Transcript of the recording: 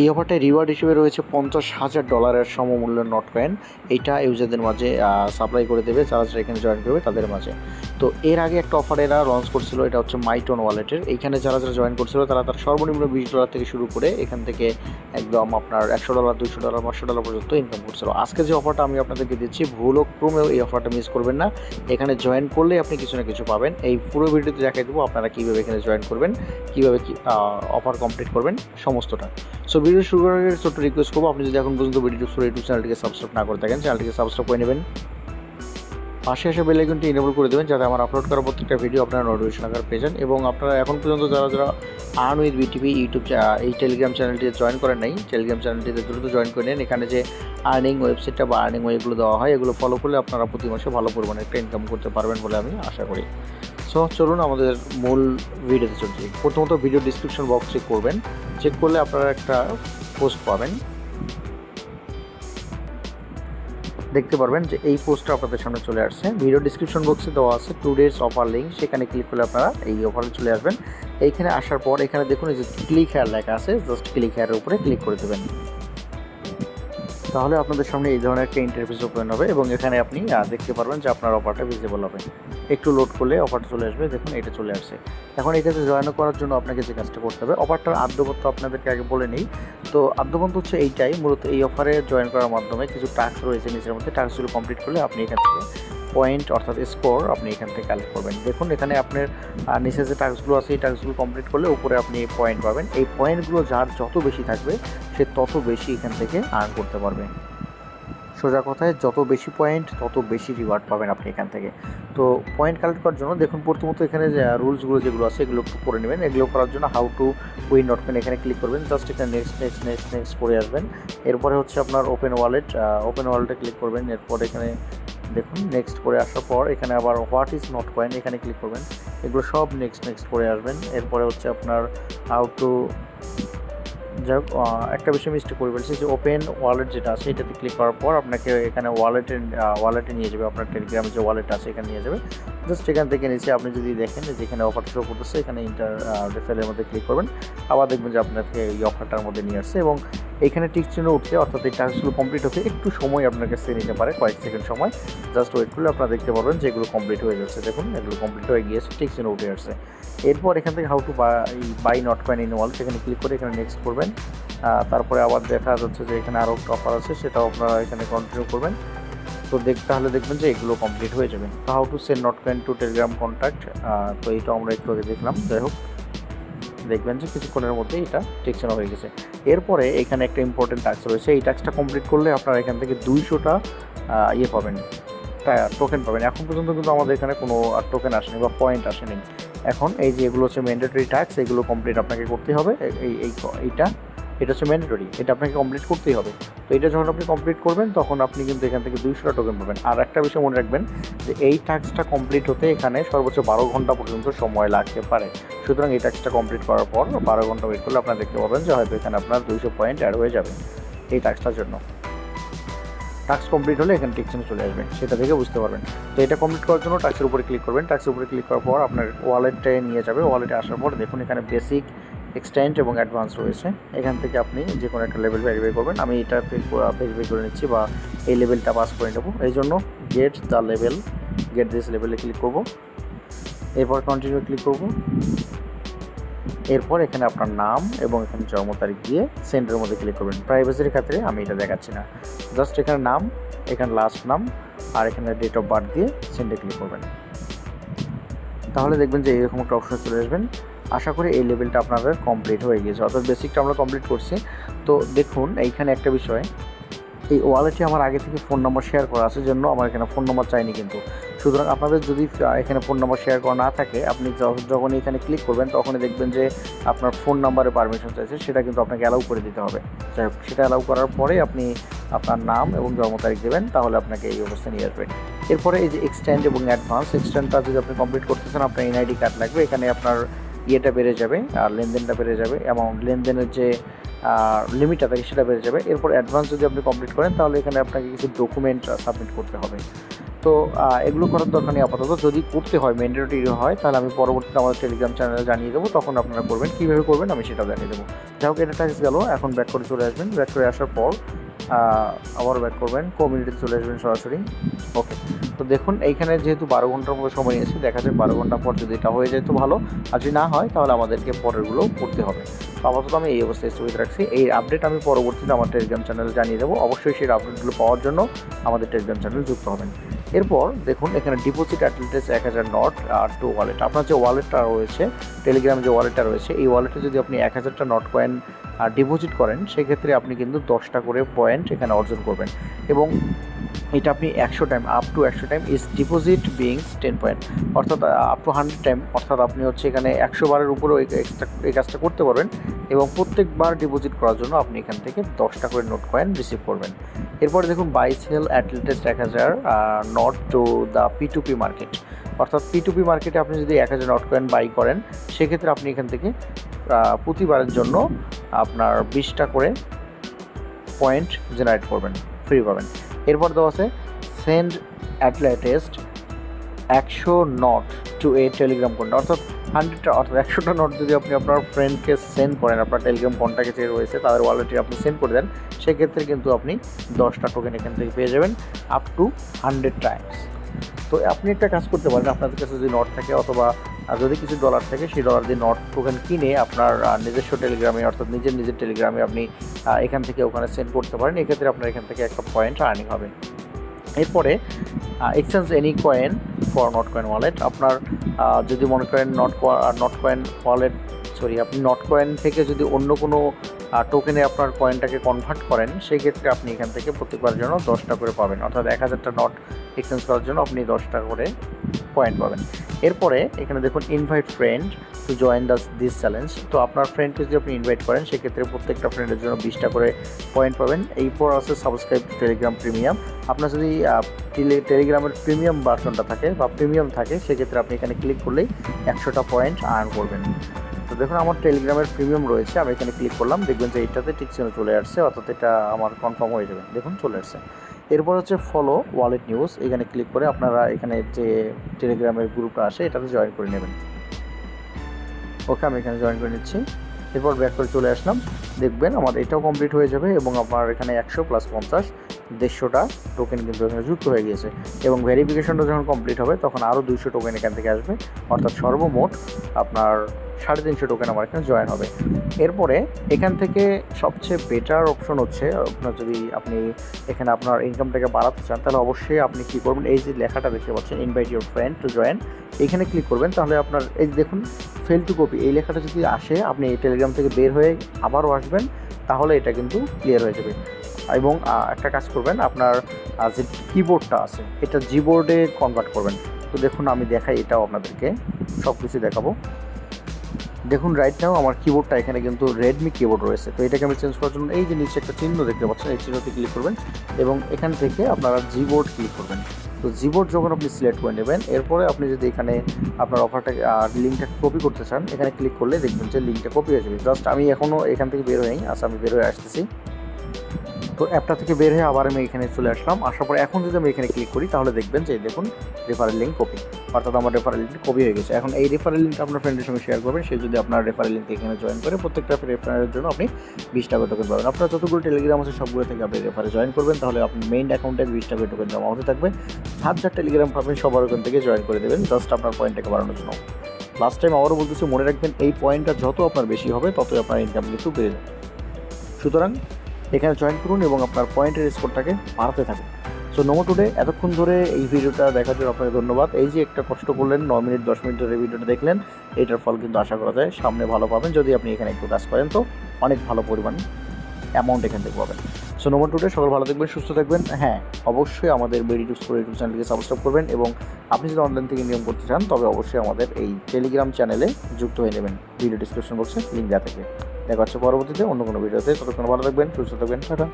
এই অফারটায় রিওয়ার্ড হিসেবে রয়েছে পঞ্চাশ হাজার ডলারের সমমূল্যের নট কয়েন এইটা ইউজারদের মাঝে সাপ্লাই করে দেবে। যারা যারা এখানে জয়েন করবে, তাদের মাঝে। তো এর আগে একটা অফার এরা লঞ্চ করছিল, এটা হচ্ছে মাইটন ওয়ালেটের এইখানে যারা যারা জয়েন করছিল, তারা তার সর্বনিম্ন বিশ ডলার থেকে শুরু করে এখান থেকে একদম আপনার একশো ডলার দুশো ডলার পাঁচশো ডলার পর্যন্ত ইনকাম করছিল। আজকে যে অফারটা আমি আপনাদেরকে দিচ্ছি ভুল ও ক্রমেও এই অফারটা মিস করবেন না। এখানে জয়েন করলে আপনি কিছু না কিছু পাবেন। এই পুরো ভিডিওতে দেখাই দেবো আপনারা কীভাবে এখানে জয়েন করবেন, কীভাবে কি অফার কমপ্লিট করবেন, সমস্তটা। সো ভিডিও শুরু করার আগে ছোট্ট রিকোয়েস্ট করব, আপনি যদি এখন পর্যন্ত ভিডিও ইউটিউব চ্যানেলটিকে সাবস্ক্রাইব না করে থাকেন চ্যানেলটিকে সাবস্ক্রাইব করে নেবেন। পাশে এসে বেল আইকনটি এনেবল করে দেবেন যাতে আমার আপলোড করা প্রত্যেকটা ভিডিও আপনারা নোটিফিকেশন আকার পেয়ে যান এবং আপনারা এখন পর্যন্ত যারা যারা আর্ন উইথ বিটিভি ইউটিউব এই টেলিগ্রাম চ্যানেলটিতে জয়েন করেন নাই টেলিগ্রাম চ্যানেলটিতে দ্রুত জয়েন করে নিন। এখানে যে আর্নিং ওয়েবসাইটটা বা আর্নিং ওয়েগুলো দেওয়া হয়, এগুলো ফলো করলে আপনারা প্রতি মাসে ভালো পরিমাণে একটা ইনকাম করতে পারবেন বলে আমি আশা করি। সো চলুন আমাদের মূল ভিডিওতে চলছি। প্রথমত ভিডিও ডিসক্রিপশন বক্স চেক করবেন। চেক করলে আপনারা একটা পোস্ট পাবেন। দেখতে পারবেন যে এই পোস্টটা আপনাদের সামনে চলে আসছে। ভিডিও ডিসক্রিপশন বক্সে দেওয়া আছে টু ডেজ অফার লিঙ্ক সেখানে ক্লিক করলে আপনারা এই অফারে চলে আসবেন। এইখানে আসার পর এখানে দেখুন এই যে ক্লিক হেয়ার লেখা আছে জাস্ট ক্লিক হেয়ারের উপরে ক্লিক করে দেবেন। তাহলে আপনাদের সামনে এই ধরনের একটা ইন্টারফেস ওপেন হবে এবং এখানে আপনি দেখতে পারবেন যে আপনার অফারটা ভিজিবল হবে। একটু লোড করলে অফারটা চলে আসবে, দেখুন এটা চলে আসছে। এখন এটাতে জয়েন করার জন্য আপনাকে যে কাজটা করতে হবে অফারটার আদ্যবত্ত আপনাদেরকে আগে বলে নিই। তো আদ্যবন্ত হচ্ছে এইটাই, মূলত এই অফারে জয়েন করার মাধ্যমে কিছু টাস্ক রয়েছে নিজের মধ্যে টাস্কগুলো কমপ্লিট করলে আপনি এখান থেকে পয়েন্ট অর্থাৎ স্কোর আপনি এখান থেকে কালেক্ট করবেন। দেখুন, এখানে আপনার নিচে যে টাস্কগুলো আছে, এই টাস্কগুলো কমপ্লিট করলে উপরে আপনি পয়েন্ট পাবেন। এই পয়েন্টগুলো যার যত বেশি থাকবে, সে তত বেশি এখান থেকে আর্ন করতে পারবে। সোজা কথায়, যত বেশি পয়েন্ট তত বেশি রিওয়ার্ড পাবেন আপনি এখান থেকে। তো পয়েন্ট কালেক্ট করার জন্য দেখুন, প্রথমত এখানে যে রুলসগুলো যেগুলো আছে, এগুলো একটু করে নেবেন। এগুলো করার জন্য how to win dot coin এখানে ক্লিক করবেন। জাস্ট এখানে নেক্সট নেক্সট নেক্সট নেক্সট করে আসবেন। এরপরে হচ্ছে আপনার ওপেন ওয়ালেট ওপেন ওয়ালেটে ক্লিক করবেন। এরপর এখানে দেখুন নেক্সট করে আসার পর এখানে আবার হোয়াট ইজ নট কয়েন এখানে ক্লিক করবেন। এগুলো সব নেক্সট নেক্সট করে আসবেন। এরপরে হচ্ছে আপনার হাউ টু যাই একটা বিষয় মিস্টেক করে ফেলছি যে ওপেন ওয়ালেট যেটা আছে, এটাতে ক্লিক করার পর আপনাকে এখানে ওয়ালেটে ওয়ালেটে নিয়ে যাবে। আপনার টেলিগ্রামে যে ওয়ালেট আছে, এখানে নিয়ে যাবে। জাস্ট এখান থেকে নিচে আপনি যদি দেখেন যে যেখানে অফার শো করতেছে, এখানে ইন্টার রেফেলের মধ্যে ক্লিক করবেন। আবার দেখবেন যে আপনাকে এই অফারটার মধ্যে নিয়ে আসছে এবং এখানে টিক চিহ্ন উঠতে অর্থাৎ এই টাস্কগুলো কমপ্লিট হতে একটু সময় আপনার কাছে নিতে পারে, কয়েক সেকেন্ড সময়। জাস্ট ওয়েট করলে আপনারা দেখতে পারবেন যে এগুলো কমপ্লিট হয়ে যাচ্ছে দেখুন, এগুলো কমপ্লিট হয়ে গিয়েছে, টিক চিহ্ন উঠে আসছে। এরপর এখান থেকে how to buy not coin in wall সেখানে ক্লিক করে এখানে নেক্সট করবেন। তারপরে আবার দেখা যাচ্ছে যে এখানে আরও একটা অফার আছে, সেটাও আপনারা এখানে কন্টিনিউ করবেন। তো দেখ তাহলে দেখবেন যে এগুলো কমপ্লিট হয়ে যাবে। তো how to send not coin to Telegram contact তো এইটা আমরা একটু আগে দেখলাম। যাই হোক। দেখবেন যে কিছুক্ষণের মধ্যে এটা টেকশন হয়ে গেছে। এরপরে এখানে একটা ইম্পর্টেন্ট টাস্ক রয়েছে, এই টাস্কটা কমপ্লিট করলে আপনারা এখান থেকে দুইশোটা ইয়ে পাবেন। টোকেন পাবেন। এখন পর্যন্ত কিন্তু আমাদের এখানে কোনো টোকেন আসেনি বা পয়েন্ট আসেনি। এখন এই যে এগুলো হচ্ছে ম্যান্ডেটরি ট্যাক্স এগুলো কমপ্লিট আপনাকে করতে হবে। এই এই, এইটা এটা হচ্ছে ম্যান্ডেটরি এটা আপনাকে কমপ্লিট করতেই হবে। তো এটা যখন আপনি কমপ্লিট করবেন, তখন আপনি কিন্তু এখান থেকে দুইশোটা টোকেন পাবেন। আর একটা বিষয় মনে রাখবেন যে এই ট্যাক্সটা কমপ্লিট হতে এখানে সর্বোচ্চ বারো ঘণ্টা পর্যন্ত সময় লাগতে পারে। সুতরাং এই ট্যাক্সটা কমপ্লিট করার পর বারো ঘণ্টা ওয়েট করলে আপনারা দেখতে পাবেন যে হয়তো এখানে আপনার দুইশো পয়েন্ট অ্যাড হয়ে যাবে এই ট্যাক্সটার জন্য। টাস্ক কমপ্লিট হলে এখানে টিকশনে চলে আসবে, সেটা দেখে বুঝতে পারবেন। তো এটা কমপ্লিট করার জন্য টাস্কের উপরে ক্লিক করবেন। টাস্কের উপরে ক্লিক করার পর আপনার ওয়ালেটে নিয়ে যাবে। ওয়ালেটে আসার পর দেখুন এখানে বেসিক এক্সটেন্ড এবং অ্যাডভান্স রয়েছে। এখান থেকে আপনি যে কোনো একটা লেভেল ভেরিফাই করবেন। আমি এটা ভেরিফাই করে নিচ্ছি বা এই লেভেলটা পাস করে নেব। এই জন্য get the level get this লেভেলে ক্লিক করব। এরপর কন্টিনিউ ক্লিক করব। এরপর এখানে আপনার নাম এবং এখানে জন্ম তারিখ দিয়ে সেন্টারের মধ্যে ক্লিক করবেন। প্রাইভেসির ক্ষেত্রে আমি এটা দেখাচ্ছি না। জাস্ট এখানে নাম, এখানে লাস্ট নাম, আর এখানে ডেট অফ বার্থ দিয়ে সেন্ডে ক্লিক করবেন। তাহলে দেখবেন যে এরকম একটা অপশন চলে আসবেন। আশা করি এই লেভেলটা আপনাদের কমপ্লিট হয়ে গেছে অর্থাৎ বেসিকটা আমরা কমপ্লিট করছি। তো দেখুন, এইখানে একটা বিষয়। এই ওয়ালেটে আমার আগে থেকে ফোন নম্বর শেয়ার করা আছে জন্য আমার এখানে ফোন নম্বর চাইনি কিন্তু। সুতরাং আপনাদের যদি এখানে ফোন নাম্বার শেয়ার করা না থাকে, আপনি য- যখনই এখানে ক্লিক করবেন, তখনই দেখবেন যে আপনার ফোন নাম্বারে পারমিশন চাইছে, সেটা কিন্তু আপনাকে অ্যালাউ করে দিতে হবে। যাই সেটা অ্যালাউ করার পরে আপনি আপনার নাম এবং জন্ম তারিখ দেবেন, তাহলে আপনাকে এই অবস্থায় নিয়ে আসবে এরপরে এই যে এক্সটেন্ড এবং অ্যাডভান্স এক্সটেন্ডটা যদি আপনি কমপ্লিট করতেছেন আপনার এনআইডি কার্ড লাগবে, এখানে আপনার ইয়েটা বেড়ে যাবে, আর লেনদেনটা বেড়ে যাবে অ্যামাউন্ট লেনদেনের যে লিমিটটা থাকে সেটা বেড়ে যাবে। এরপর অ্যাডভান্স যদি আপনি কমপ্লিট করেন, তাহলে এখানে আপনাকে কিছু ডকুমেন্ট সাবমিট করতে হবে। তো এগুলো করার দরকার নেই আপাতত। যদি করতে হয় ম্যান্ডেটরি হয়, তাহলে আমি পরবর্তীতে আমাদের টেলিগ্রাম চ্যানেলে জানিয়ে দেবো, তখন আপনারা করবেন। কীভাবে করবেন, আমি সেটাও জানিয়ে দেবো। যাই হোক, এটা গেল, এখন ব্যাক করে চলে আসবেন। ব্যাক করে আসার পর আবার ব্যাক করবেন। কমিউনিটিতে চলে আসবেন সরাসরি। ওকে তো দেখুন, এইখানে যেহেতু বারো ঘণ্টার মতো সময় এসে দেখা যায় বারো ঘণ্টা পর যদি এটা হয়ে যায় তো ভালো। আর যদি না হয়, তাহলে আমাদেরকে পরেরগুলো করতে হবে। তো আপাতত আমি এই অবস্থায় স্থগিত রাখছি। এই আপডেট আমি পরবর্তীতে আমার টেলিগ্রাম চ্যানেল জানিয়ে দেবো। অবশ্যই সেই আপডেটগুলো পাওয়ার জন্য আমাদের টেলিগ্রাম চ্যানেল যুক্ত হবেন। এরপর দেখুন, এখানে ডিপোজিট অ্যাটলিটেস এক হাজার নট আর টু ওয়ালেট আপনার যে ওয়ালেটটা রয়েছে টেলিগ্রাম যে ওয়ালেটটা রয়েছে, এই ওয়ালেটে যদি আপনি এক হাজারটা নট কয়েন ডিপোজিট করেন, সেক্ষেত্রে আপনি কিন্তু দশটা করে পয়েন্ট এখানে অর্জন করবেন। এবং এটা আপনি একশো টাইম আপ টু একশো টাইম ইজ ডিপোজিট বিংস টেন পয়েন্ট অর্থাৎ আপ টু হান্ড্রেড টাইম অর্থাৎ আপনি হচ্ছে এখানে একশো বারের উপরেও এই কাজটা করতে পারবেন এবং প্রত্যেকবার ডিপোজিট করার জন্য আপনি এখান থেকে দশটা করে নোট কয়েন রিসিভ করবেন। এরপরে দেখুন বাই সেল অ্যাটলেটেস্ট এক হাজার not to the P to P market অর্থাৎ পি টু পি মার্কেটে আপনি যদি এক হাজার নট কয়েন বাই করেন, সেক্ষেত্রে আপনি এখান থেকে প্রতিবারের জন্য আপনার বিশটা করে পয়েন্ট জেনারেট করবেন ফ্রি পাবেন। এরপর দেওয়া আছে সেন্ড অ্যাটলেটেস্ট একশো নট টু এ টেলিগ্রাম কন্ট অর্থাৎ হান্ড্রেডটা অর্থাৎ একশোটা নোট যদি আপনি আপনার ফ্রেন্ডকে সেন্ড করেন, আপনার টেলিগ্রাম কন্ট্যাক্টে যে রয়েছে, তাদের ওয়ালেটে আপনি সেন্ড করে দেন, সেক্ষেত্রে কিন্তু আপনি দশটা টোকেন এখান থেকে পেয়ে যাবেন আপ টু হান্ড্রেড টাইমস তো আপনি একটা কাজ করতে পারেন, আপনাদের কাছে যদি নট থাকে অথবা যদি কিছু ডলার থাকে, সেই ডলার দিয়ে নট টোকেন কিনে আপনার নিজস্ব টেলিগ্রামে অর্থাৎ নিজের নিজের টেলিগ্রামে আপনি এখান থেকে ওখানে সেন্ড করতে পারেন। এক্ষেত্রে আপনার এখান থেকে একটা পয়েন্ট আর্নিং হবে। এরপরে exchange any coin for not coin wallet আপনার যদি মনে করেন not not coin wallet sorry আপনি নট কয়েন থেকে যদি অন্য কোনো টোকেনে আপনার কয়েনটাকে কনভার্ট করেন, সেই ক্ষেত্রে আপনি এখান থেকে প্রত্যেকবার জন্য দশটা করে পাবেন। অর্থাৎ এক হাজারটা নট এক্সচেঞ্জ করার জন্য আপনি দশটা করে পয়েন্ট পাবেন। এরপরে এখানে দেখুন invite friend to join the this challenge তো আপনার ফ্রেন্ডকে যদি আপনি ইনভাইট করেন, সেক্ষেত্রে প্রত্যেকটা ফ্রেন্ডের জন্য বিশটা করে পয়েন্ট পাবেন। এরপর আছে সাবস্ক্রাইব টেলিগ্রাম প্রিমিয়াম আপনার যদি টেলিগ্রামের প্রিমিয়াম ভার্সনটা থাকে বা প্রিমিয়াম থাকে, সেক্ষেত্রে আপনি এখানে ক্লিক করলেই একশোটা পয়েন্ট আর্ন করবেন। দেখুন, আমার টেলিগ্রামের প্রিমিয়াম রয়েছে। আমি এখানে ক্লিক করলাম, দেখবেন যে এইটাতে ঠিক চিহ্ন চলে আসছে, অর্থাৎ এটা আমার কনফার্ম হয়ে যাবে। দেখুন, চলে আসছে। এরপর হচ্ছে ফলো ওয়ালেট নিউজ এখানে ক্লিক করে আপনারা এখানে যে টেলিগ্রামের গ্রুপটা আসে, এটাতে জয়েন করে নেবেন। ওকে, আমি এখানে জয়েন করে নিচ্ছি। এরপর ব্যাক করে চলে আসলাম। দেখবেন, আমার এটাও কমপ্লিট হয়ে যাবে এবং আপনার এখানে একশো প্লাস পঞ্চাশ। দেড়শোটা টোকেন কিন্তু এখানে যুক্ত হয়ে গিয়েছে এবং ভেরিফিকেশনটা যখন কমপ্লিট হবে, তখন আরও দুইশো টোকেন এখান থেকে আসবে। অর্থাৎ সর্বমোট আপনার সাড়ে তিনশো টোকেন আমার এখানে জয়েন হবে। এরপরে এখান থেকে সবচেয়ে বেটার অপশন হচ্ছে, আপনার যদি আপনি এখানে আপনার ইনকামটাকে বাড়াতে চান, তাহলে অবশ্যই আপনি কী করবেন? এই যে লেখাটা দেখতে পাচ্ছেন invite your friend to join এখানে ক্লিক করবেন। তাহলে আপনার এই দেখুন ফেল টু কপি এই লেখাটা যদি আসে, আপনি এই টেলিগ্রাম থেকে বের হয়ে আবারও আসবেন, তাহলে এটা কিন্তু ক্লিয়ার হয়ে যাবে। এবং একটা কাজ করবেন, আপনার যে কিবোর্ডটা আছে, এটা জিবোর্ডে কনভার্ট করবেন। তো দেখুন, আমি দেখাই এটাও আপনাদেরকে সব কিছু দেখাবো। দেখুন রাইট নাও আমার কিবোর্ডটা এখানে কিন্তু রেডমি কিবোর্ড রয়েছে। তো এটাকে আমি চেঞ্জ করার জন্য এই যে নিচে একটা চিহ্ন দেখতে পাচ্ছেন, এই চিহ্নতে ক্লিক করবেন এবং এখান থেকে আপনারা জিবোর্ড ক্লিক করবেন। তো জিবোর্ড যখন আপনি সিলেক্ট করে নেবেন, এরপরে আপনি যদি এখানে আপনার অফারটা লিঙ্কটা কপি করতে চান, এখানে ক্লিক করলে দেখবেন যে লিঙ্কটা কপি হয়ে যাবে। জাস্ট আমি এখনও এখান থেকে বের হয়ে আচ্ছা আমি বের হয়ে আসতেছি। তো অ্যাপটা থেকে বের হয়ে আবার আমি এখানে চলে আসলাম। আসার পর এখন যদি আমি এখানে ক্লিক করি, তাহলে দেখবেন যে দেখুন রেফারেল লিঙ্ক কপি অর্থাৎ আমার রেফারেল লিঙ্ক কপি হয়ে গেছে। এখন এই রেফারেল লিঙ্কটা আপনার ফ্রেন্ডের সঙ্গে শেয়ার করবেন। সে যদি আপনার রেফারেল লিঙ্ক এখানে জয়েন করে, প্রত্যেকটা রেফারেলের জন্য আপনি বিশ টাকা টোকেন পাবেন। আপনার যতগুলো টেলিগ্রাম আছে, সবগুলো থেকে আপনি রেফারে জয়েন করবেন। তাহলে আপনি মেইন অ্যাকাউন্টে বিশ টাকা টোকেন জমা হতে থাকবে। সাত হাজার টেলিগ্রাম পাবেন, সবার ওখান থেকে জয়েন করে দেবেন। জাস্ট আপনার পয়েন্টটাকে বাড়ানোর জন্য। লাস্ট টাইম আবারও বলতেছি, মনে রাখবেন, এই পয়েন্টটা যত আপনার বেশি হবে, ততই আপনার ইনকাম কিন্তু বেড়ে যাবে। সুতরাং এখানে জয়েন করুন এবং আপনার পয়েন্টের স্কোরটাকে বাড়াতে থাকুন। সো নোমো টুডে এতক্ষণ ধরে এই ভিডিওটা দেখার জন্য আপনাকে ধন্যবাদ। এই যে একটা কষ্ট করলেন ন মিনিট, দশ মিনিট ধরে ভিডিওটা দেখলেন, এটার ফল কিন্তু আশা করা যায় সামনে ভালো পাবেন। যদি আপনি এখানে একটু কাজ করেন তো অনেক ভালো পরিমাণ অ্যামাউন্ট এখান থেকে পাবেন। সো নোমো টুডে সকল ভালো থাকবেন, সুস্থ থাকবেন। হ্যাঁ অবশ্যই আমাদের বেডি টু স্কোর ইউটিউব চ্যানেলকে সাবস্ক্রাইব করবেন এবং আপনি যদি অনলাইন থেকে নিয়ম করতে চান, তবে অবশ্যই আমাদের এই টেলিগ্রাম চ্যানেলে যুক্ত হয়ে নেবেন। ভিডিও ডিসক্রিপশন বক্সে লিঙ্ক দেওয়া থাকবে। দেখা হচ্ছে পরবর্তীতে অন্য কোনো ভিডিওতে। ততক্ষণ ভালো থাকবেন সুস্থ থাকবেন টাটা।